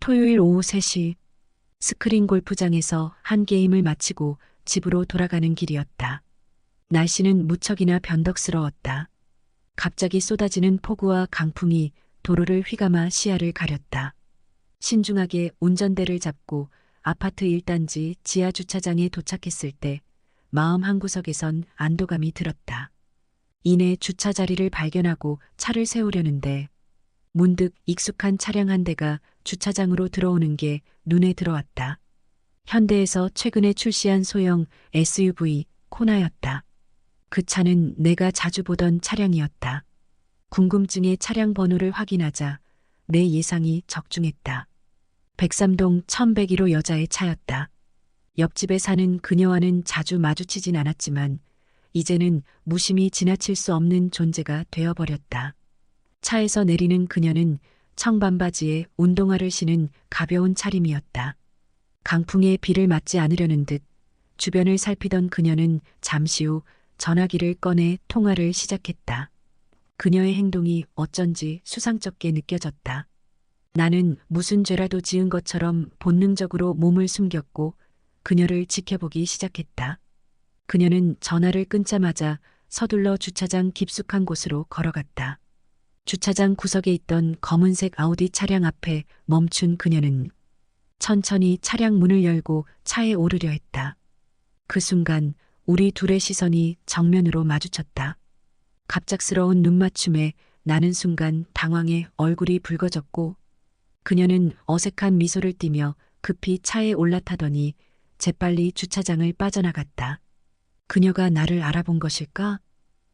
토요일 오후 3시 스크린 골프장에서 한 게임을 마치고 집으로 돌아가는 길이었다. 날씨는 무척이나 변덕스러웠다. 갑자기 쏟아지는 폭우와 강풍이 도로를 휘감아 시야를 가렸다. 신중하게 운전대를 잡고 아파트 1단지 지하 주차장에 도착했을 때 마음 한구석에선 안도감이 들었다. 이내 주차 자리를 발견하고 차를 세우려는데 문득 익숙한 차량 한 대가 주차장으로 들어오는 게 눈에 들어왔다. 현대에서 최근에 출시한 소형 SUV 코나였다. 그 차는 내가 자주 보던 차량이었다. 궁금증에 차량 번호를 확인하자 내 예상이 적중했다. 백삼동 1101호 여자의 차였다. 옆집에 사는 그녀와는 자주 마주치진 않았지만 이제는 무심히 지나칠 수 없는 존재가 되어버렸다. 차에서 내리는 그녀는 청반바지에 운동화를 신은 가벼운 차림이었다. 강풍에 비를 맞지 않으려는 듯 주변을 살피던 그녀는 잠시 후 전화기를 꺼내 통화를 시작했다. 그녀의 행동이 어쩐지 수상쩍게 느껴졌다. 나는 무슨 죄라도 지은 것처럼 본능적으로 몸을 숨겼고 그녀를 지켜보기 시작했다. 그녀는 전화를 끊자마자 서둘러 주차장 깊숙한 곳으로 걸어갔다. 주차장 구석에 있던 검은색 아우디 차량 앞에 멈춘 그녀는 천천히 차량 문을 열고 차에 오르려 했다. 그 순간 우리 둘의 시선이 정면으로 마주쳤다. 갑작스러운 눈맞춤에 나는 순간 당황해 얼굴이 붉어졌고 그녀는 어색한 미소를 띠며 급히 차에 올라타더니 재빨리 주차장을 빠져나갔다. 그녀가 나를 알아본 것일까?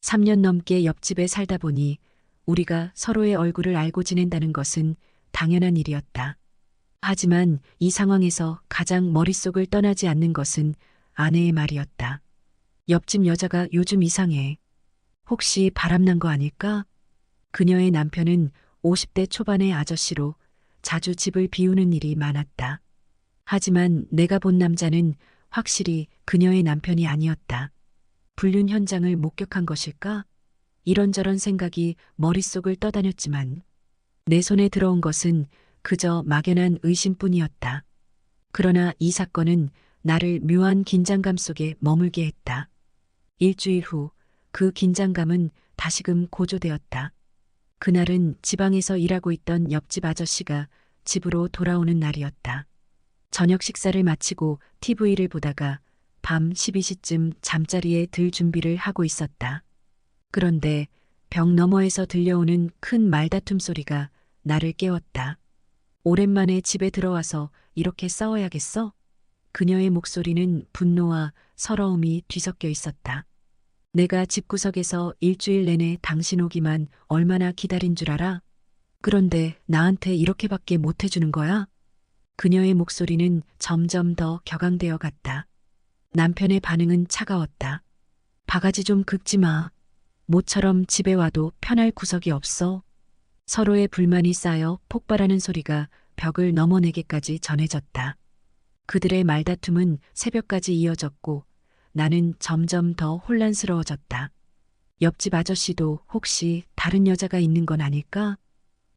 3년 넘게 옆집에 살다 보니 우리가 서로의 얼굴을 알고 지낸다는 것은 당연한 일이었다. 하지만 이 상황에서 가장 머릿속을 떠나지 않는 것은 아내의 말이었다. 옆집 여자가 요즘 이상해. 혹시 바람난 거 아닐까? 그녀의 남편은 50대 초반의 아저씨로 자주 집을 비우는 일이 많았다. 하지만 내가 본 남자는 확실히 그녀의 남편이 아니었다. 불륜 현장을 목격한 것일까? 이런저런 생각이 머릿속을 떠다녔지만 내 손에 들어온 것은 그저 막연한 의심뿐이었다. 그러나 이 사건은 나를 묘한 긴장감 속에 머물게 했다. 일주일 후 그 긴장감은 다시금 고조되었다. 그날은 지방에서 일하고 있던 옆집 아저씨가 집으로 돌아오는 날이었다. 저녁 식사를 마치고 TV를 보다가 밤 12시쯤 잠자리에 들 준비를 하고 있었다. 그런데 벽 너머에서 들려오는 큰 말다툼 소리가 나를 깨웠다. 오랜만에 집에 들어와서 이렇게 싸워야겠어? 그녀의 목소리는 분노와 서러움이 뒤섞여 있었다. 내가 집구석에서 일주일 내내 당신 오기만 얼마나 기다린 줄 알아? 그런데 나한테 이렇게밖에 못 해주는 거야? 그녀의 목소리는 점점 더 격앙되어 갔다. 남편의 반응은 차가웠다. 바가지 좀 긁지 마. 모처럼 집에 와도 편할 구석이 없어. 서로의 불만이 쌓여 폭발하는 소리가 벽을 넘어내게까지 전해졌다. 그들의 말다툼은 새벽까지 이어졌고 나는 점점 더 혼란스러워졌다. 옆집 아저씨도 혹시 다른 여자가 있는 건 아닐까?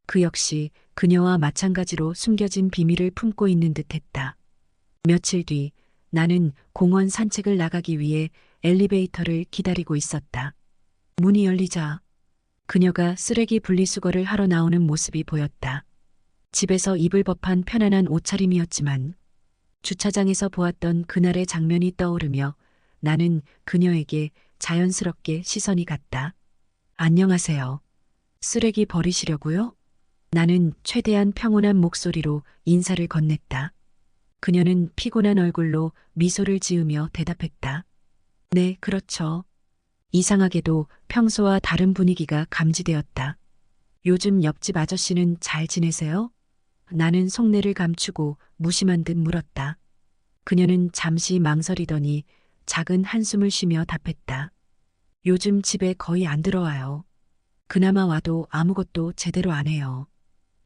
그 역시 그녀와 마찬가지로 숨겨진 비밀을 품고 있는 듯 했다. 며칠 뒤 나는 공원 산책을 나가기 위해 엘리베이터를 기다리고 있었다. 문이 열리자 그녀가 쓰레기 분리수거를 하러 나오는 모습이 보였다. 집에서 입을 법한 편안한 옷차림이었지만 주차장에서 보았던 그날의 장면이 떠오르며 나는 그녀에게 자연스럽게 시선이 갔다. 안녕하세요. 쓰레기 버리시려고요? 나는 최대한 평온한 목소리로 인사를 건넸다. 그녀는 피곤한 얼굴로 미소를 지으며 대답했다. 네, 그렇죠. 이상하게도 평소와 다른 분위기가 감지되었다. 요즘 옆집 아저씨는 잘 지내세요? 나는 속내를 감추고 무심한 듯 물었다. 그녀는 잠시 망설이더니 작은 한숨을 쉬며 답했다. 요즘 집에 거의 안 들어와요. 그나마 와도 아무것도 제대로 안 해요.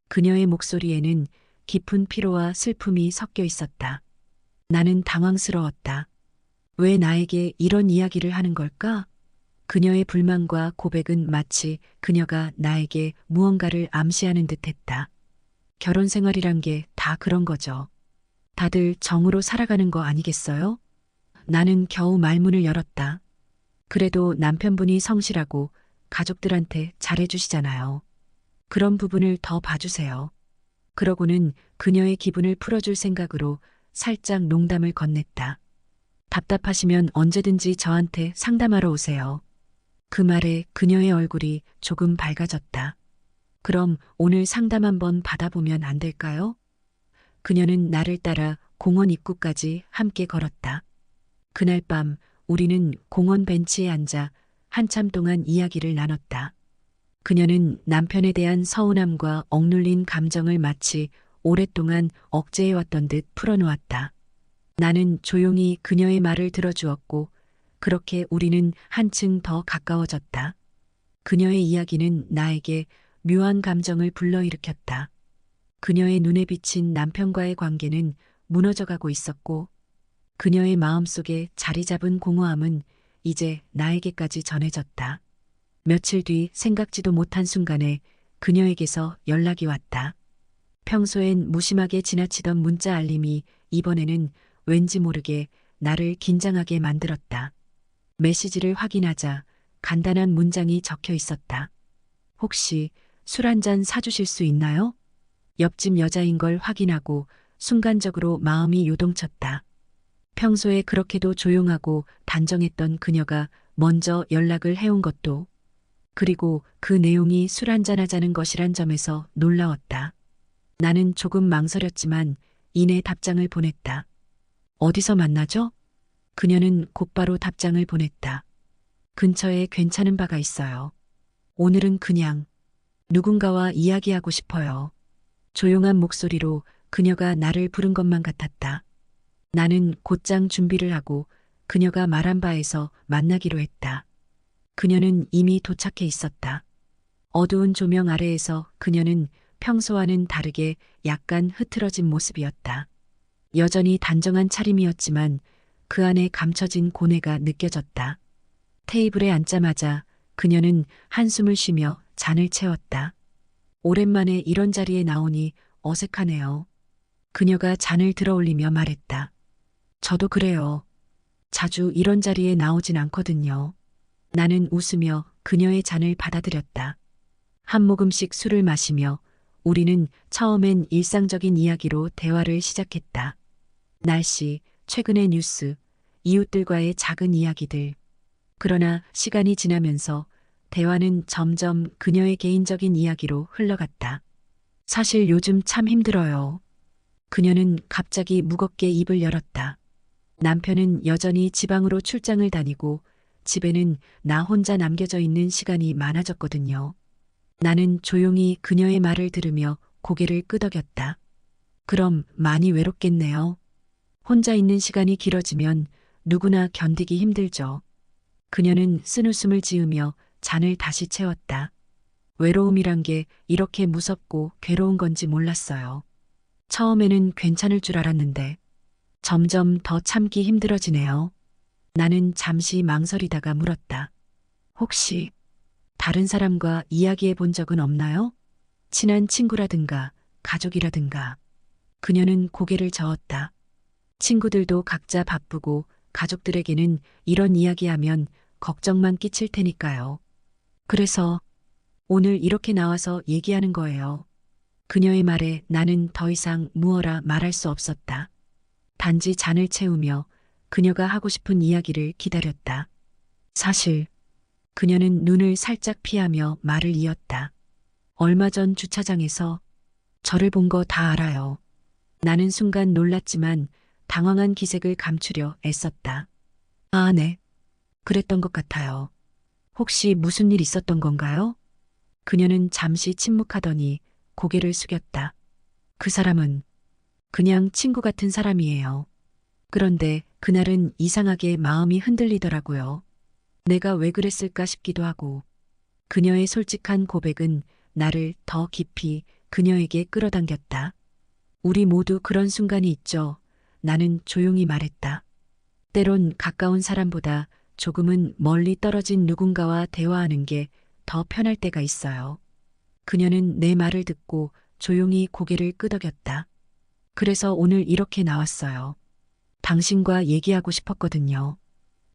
그녀의 목소리에는 깊은 피로와 슬픔이 섞여 있었다. 나는 당황스러웠다. 왜 나에게 이런 이야기를 하는 걸까? 그녀의 불만과 고백은 마치 그녀가 나에게 무언가를 암시하는 듯 했다. 결혼 생활이란 게 다 그런 거죠. 다들 정으로 살아가는 거 아니겠어요? 나는 겨우 말문을 열었다. 그래도 남편분이 성실하고 가족들한테 잘해주시잖아요. 그런 부분을 더 봐주세요. 그러고는 그녀의 기분을 풀어줄 생각으로 살짝 농담을 건넸다. 답답하시면 언제든지 저한테 상담하러 오세요. 그 말에 그녀의 얼굴이 조금 밝아졌다. 그럼 오늘 상담 한번 받아보면 안 될까요? 그녀는 나를 따라 공원 입구까지 함께 걸었다. 그날 밤 우리는 공원 벤치에 앉아 한참 동안 이야기를 나눴다. 그녀는 남편에 대한 서운함과 억눌린 감정을 마치 오랫동안 억제해왔던 듯 풀어놓았다. 나는 조용히 그녀의 말을 들어주었고, 그렇게 우리는 한층 더 가까워졌다. 그녀의 이야기는 나에게 묘한 감정을 불러일으켰다. 그녀의 눈에 비친 남편과의 관계는 무너져가고 있었고, 그녀의 마음속에 자리 잡은 공허함은 이제 나에게까지 전해졌다. 며칠 뒤 생각지도 못한 순간에 그녀에게서 연락이 왔다. 평소엔 무심하게 지나치던 문자 알림이 이번에는 왠지 모르게 나를 긴장하게 만들었다. 메시지를 확인하자 간단한 문장이 적혀 있었다. 혹시 술 한 잔 사주실 수 있나요? 옆집 여자인 걸 확인하고 순간적으로 마음이 요동쳤다. 평소에 그렇게도 조용하고 단정했던 그녀가 먼저 연락을 해온 것도 그리고 그 내용이 술 한잔 하자는 것이란 점에서 놀라웠다. 나는 조금 망설였지만 이내 답장을 보냈다. 어디서 만나죠? 그녀는 곧바로 답장을 보냈다. 근처에 괜찮은 바가 있어요. 오늘은 그냥 누군가와 이야기하고 싶어요. 조용한 목소리로 그녀가 나를 부른 것만 같았다. 나는 곧장 준비를 하고 그녀가 말한 바에서 만나기로 했다. 그녀는 이미 도착해 있었다. 어두운 조명 아래에서 그녀는 평소와는 다르게 약간 흐트러진 모습이었다. 여전히 단정한 차림이었지만 그 안에 감춰진 고뇌가 느껴졌다. 테이블에 앉자마자 그녀는 한숨을 쉬며 잔을 채웠다. 오랜만에 이런 자리에 나오니 어색하네요. 그녀가 잔을 들어 올리며 말했다. 저도 그래요. 자주 이런 자리에 나오진 않거든요. 나는 웃으며 그녀의 잔을 받아들였다. 한 모금씩 술을 마시며 우리는 처음엔 일상적인 이야기로 대화를 시작했다. 날씨, 최근의 뉴스, 이웃들과의 작은 이야기들. 그러나 시간이 지나면서 대화는 점점 그녀의 개인적인 이야기로 흘러갔다. 사실 요즘 참 힘들어요. 그녀는 갑자기 무겁게 입을 열었다. 남편은 여전히 지방으로 출장을 다니고 집에는 나 혼자 남겨져 있는 시간이 많아졌거든요. 나는 조용히 그녀의 말을 들으며 고개를 끄덕였다. 그럼 많이 외롭겠네요. 혼자 있는 시간이 길어지면 누구나 견디기 힘들죠. 그녀는 쓴웃음을 지으며 잔을 다시 채웠다. 외로움이란 게 이렇게 무섭고 괴로운 건지 몰랐어요. 처음에는 괜찮을 줄 알았는데 점점 더 참기 힘들어지네요. 나는 잠시 망설이다가 물었다. 혹시 다른 사람과 이야기해 본 적은 없나요? 친한 친구라든가 가족이라든가. 그녀는 고개를 저었다. 친구들도 각자 바쁘고 가족들에게는 이런 이야기하면 걱정만 끼칠 테니까요. 그래서 오늘 이렇게 나와서 얘기하는 거예요. 그녀의 말에 나는 더 이상 무어라 말할 수 없었다. 단지 잔을 채우며 그녀가 하고 싶은 이야기를 기다렸다. 사실 그녀는 눈을 살짝 피하며 말을 이었다. 얼마 전 주차장에서 저를 본 거 다 알아요. 나는 순간 놀랐지만 당황한 기색을 감추려 애썼다. 아, 네. 그랬던 것 같아요. 혹시 무슨 일 있었던 건가요? 그녀는 잠시 침묵하더니 고개를 숙였다. 그 사람은 그냥 친구 같은 사람이에요. 그런데 그날은 이상하게 마음이 흔들리더라고요. 내가 왜 그랬을까 싶기도 하고 그녀의 솔직한 고백은 나를 더 깊이 그녀에게 끌어당겼다. 우리 모두 그런 순간이 있죠. 나는 조용히 말했다. 때론 가까운 사람보다 조금은 멀리 떨어진 누군가와 대화하는 게 더 편할 때가 있어요. 그녀는 내 말을 듣고 조용히 고개를 끄덕였다. 그래서 오늘 이렇게 나왔어요. 당신과 얘기하고 싶었거든요.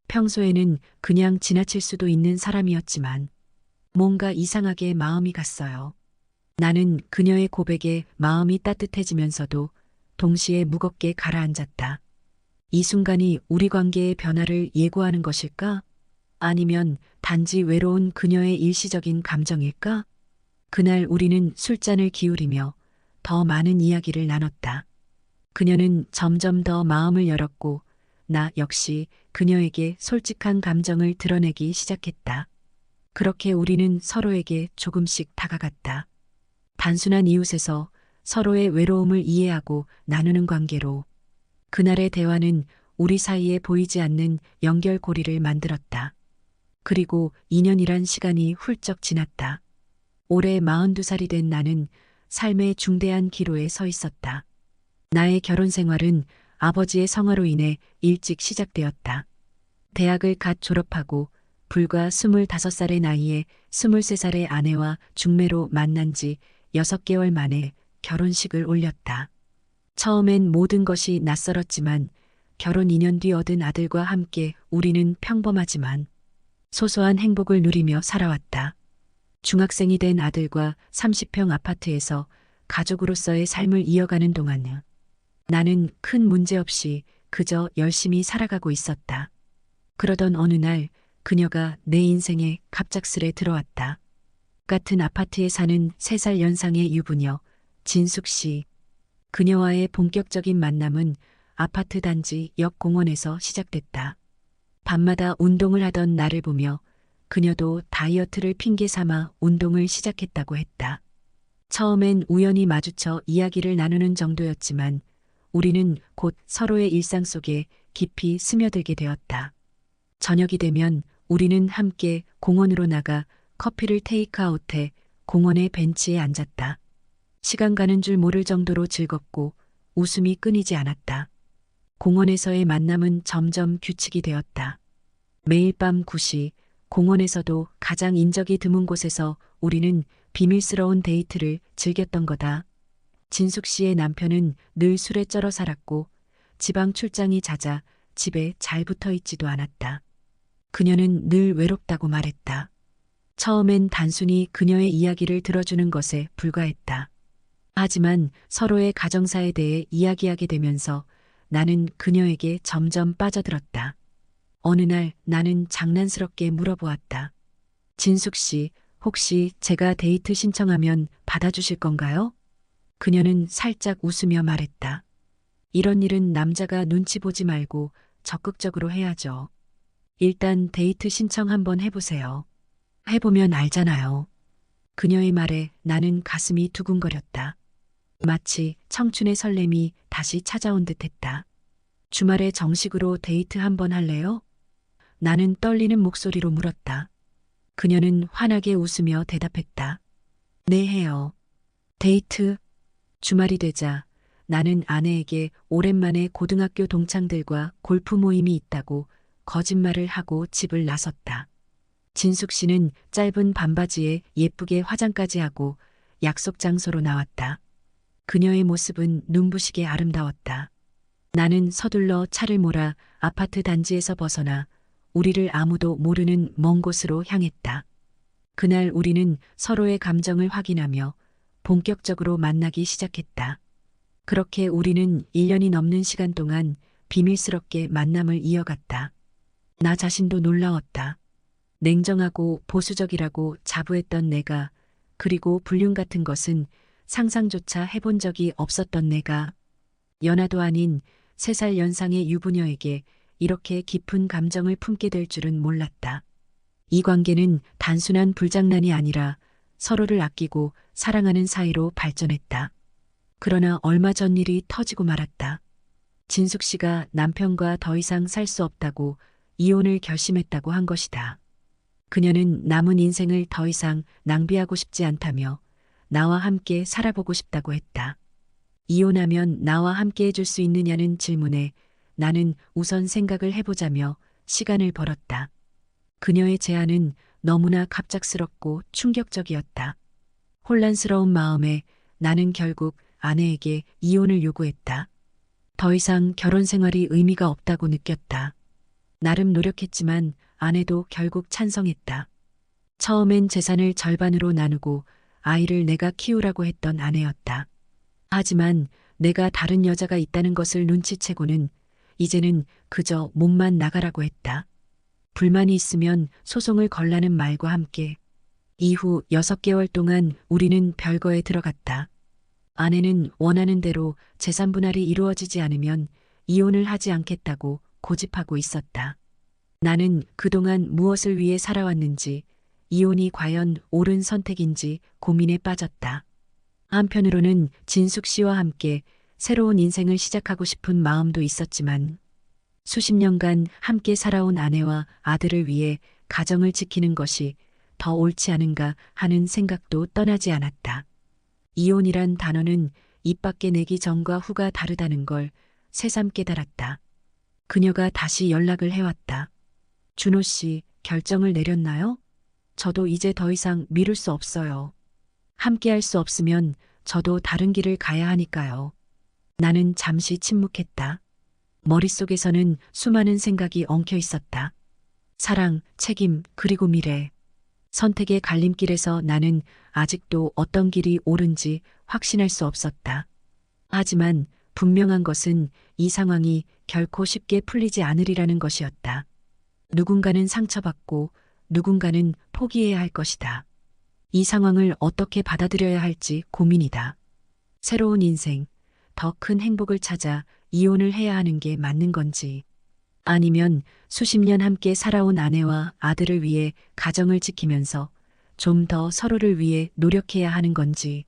평소에는 그냥 지나칠 수도 있는 사람이었지만 뭔가 이상하게 마음이 갔어요. 나는 그녀의 고백에 마음이 따뜻해지면서도 동시에 무겁게 가라앉았다. 이 순간이 우리 관계의 변화를 예고하는 것일까? 아니면 단지 외로운 그녀의 일시적인 감정일까? 그날 우리는 술잔을 기울이며 더 많은 이야기를 나눴다. 그녀는 점점 더 마음을 열었고 나 역시 그녀에게 솔직한 감정을 드러내기 시작했다. 그렇게 우리는 서로에게 조금씩 다가갔다. 단순한 이웃에서 서로의 외로움을 이해하고 나누는 관계로 그날의 대화는 우리 사이에 보이지 않는 연결고리를 만들었다. 그리고 2년이란 시간이 훌쩍 지났다. 올해 42살이 된 나는 삶의 중대한 기로에 서 있었다. 나의 결혼 생활은 아버지의 성화로 인해 일찍 시작되었다. 대학을 갓 졸업하고 불과 25살의 나이에 23살의 아내와 중매로 만난 지 6개월 만에 결혼식을 올렸다. 처음엔 모든 것이 낯설었지만 결혼 2년 뒤 얻은 아들과 함께 우리는 평범하지만 소소한 행복을 누리며 살아왔다. 중학생이 된 아들과 30평 아파트에서 가족으로서의 삶을 이어가는 동안 나는 큰 문제 없이 그저 열심히 살아가고 있었다. 그러던 어느 날 그녀가 내 인생에 갑작스레 들어왔다. 같은 아파트에 사는 3살 연상의 유부녀 진숙 씨. 그녀와의 본격적인 만남은 아파트 단지 옆 공원에서 시작됐다. 밤마다 운동을 하던 나를 보며 그녀도 다이어트를 핑계 삼아 운동을 시작했다고 했다. 처음엔 우연히 마주쳐 이야기를 나누는 정도였지만 우리는 곧 서로의 일상 속에 깊이 스며들게 되었다. 저녁이 되면 우리는 함께 공원으로 나가 커피를 테이크아웃해 공원의 벤치에 앉았다. 시간 가는 줄 모를 정도로 즐겁고 웃음이 끊이지 않았다. 공원에서의 만남은 점점 규칙이 되었다. 매일 밤 9시 공원에서도 가장 인적이 드문 곳에서 우리는 비밀스러운 데이트를 즐겼던 거다. 진숙 씨의 남편은 늘 술에 쩔어 살았고 지방 출장이 잦아 집에 잘 붙어 있지도 않았다. 그녀는 늘 외롭다고 말했다. 처음엔 단순히 그녀의 이야기를 들어주는 것에 불과했다. 하지만 서로의 가정사에 대해 이야기하게 되면서 나는 그녀에게 점점 빠져들었다. 어느 날 나는 장난스럽게 물어보았다. 진숙 씨, 혹시 제가 데이트 신청하면 받아주실 건가요? 그녀는 살짝 웃으며 말했다. 이런 일은 남자가 눈치 보지 말고 적극적으로 해야죠. 일단 데이트 신청 한번 해보세요. 해보면 알잖아요. 그녀의 말에 나는 가슴이 두근거렸다. 마치 청춘의 설렘이 다시 찾아온 듯 했다. 주말에 정식으로 데이트 한번 할래요? 나는 떨리는 목소리로 물었다. 그녀는 환하게 웃으며 대답했다. 네, 해요. 데이트? 주말이 되자 나는 아내에게 오랜만에 고등학교 동창들과 골프 모임이 있다고 거짓말을 하고 집을 나섰다. 진숙 씨는 짧은 반바지에 예쁘게 화장까지 하고 약속 장소로 나왔다. 그녀의 모습은 눈부시게 아름다웠다. 나는 서둘러 차를 몰아 아파트 단지에서 벗어나 우리를 아무도 모르는 먼 곳으로 향했다. 그날 우리는 서로의 감정을 확인하며 본격적으로 만나기 시작했다. 그렇게 우리는 1년이 넘는 시간 동안 비밀스럽게 만남을 이어갔다. 나 자신도 놀라웠다. 냉정하고 보수적이라고 자부했던 내가 그리고 불륜 같은 것은 상상조차 해본 적이 없었던 내가 연하도 아닌 세 살 연상의 유부녀에게 이렇게 깊은 감정을 품게 될 줄은 몰랐다. 이 관계는 단순한 불장난이 아니라 서로를 아끼고 사랑하는 사이로 발전했다. 그러나 얼마 전 일이 터지고 말았다. 진숙 씨가 남편과 더 이상 살 수 없다고 이혼을 결심했다고 한 것이다. 그녀는 남은 인생을 더 이상 낭비하고 싶지 않다며 나와 함께 살아보고 싶다고 했다. 이혼하면 나와 함께 해줄 수 있느냐는 질문에 나는 우선 생각을 해보자며 시간을 벌었다. 그녀의 제안은 너무나 갑작스럽고 충격적이었다. 혼란스러운 마음에 나는 결국 아내에게 이혼을 요구했다. 더 이상 결혼 생활이 의미가 없다고 느꼈다. 나름 노력했지만 아내도 결국 찬성했다. 처음엔 재산을 절반으로 나누고 아이를 내가 키우라고 했던 아내였다. 하지만 내가 다른 여자가 있다는 것을 눈치채고는 이제는 그저 몸만 나가라고 했다. 불만이 있으면 소송을 걸라는 말과 함께 이후 6개월 동안 우리는 별거에 들어갔다. 아내는 원하는 대로 재산 분할이 이루어지지 않으면 이혼을 하지 않겠다고 고집하고 있었다. 나는 그동안 무엇을 위해 살아왔는지 이혼이 과연 옳은 선택인지 고민에 빠졌다. 한편으로는 진숙 씨와 함께 새로운 인생을 시작하고 싶은 마음도 있었지만 수십 년간 함께 살아온 아내와 아들을 위해 가정을 지키는 것이 더 옳지 않은가 하는 생각도 떠나지 않았다. 이혼이란 단어는 입 밖에 내기 전과 후가 다르다는 걸 새삼 깨달았다. 그녀가 다시 연락을 해왔다. 준호 씨, 결정을 내렸나요? 저도 이제 더 이상 미룰 수 없어요. 함께 할 수 없으면 저도 다른 길을 가야 하니까요. 나는 잠시 침묵했다. 머릿속에서는 수많은 생각이 엉켜 있었다. 사랑, 책임, 그리고 미래. 선택의 갈림길에서 나는 아직도 어떤 길이 옳은지 확신할 수 없었다. 하지만 분명한 것은 이 상황이 결코 쉽게 풀리지 않으리라는 것이었다. 누군가는 상처받고 누군가는 포기해야 할 것이다. 이 상황을 어떻게 받아들여야 할지 고민이다. 새로운 인생, 더 큰 행복을 찾아 이혼을 해야 하는 게 맞는 건지, 아니면 수십 년 함께 살아온 아내와 아들을 위해 가정을 지키면서 좀 더 서로를 위해 노력해야 하는 건지,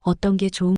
어떤 게 좋은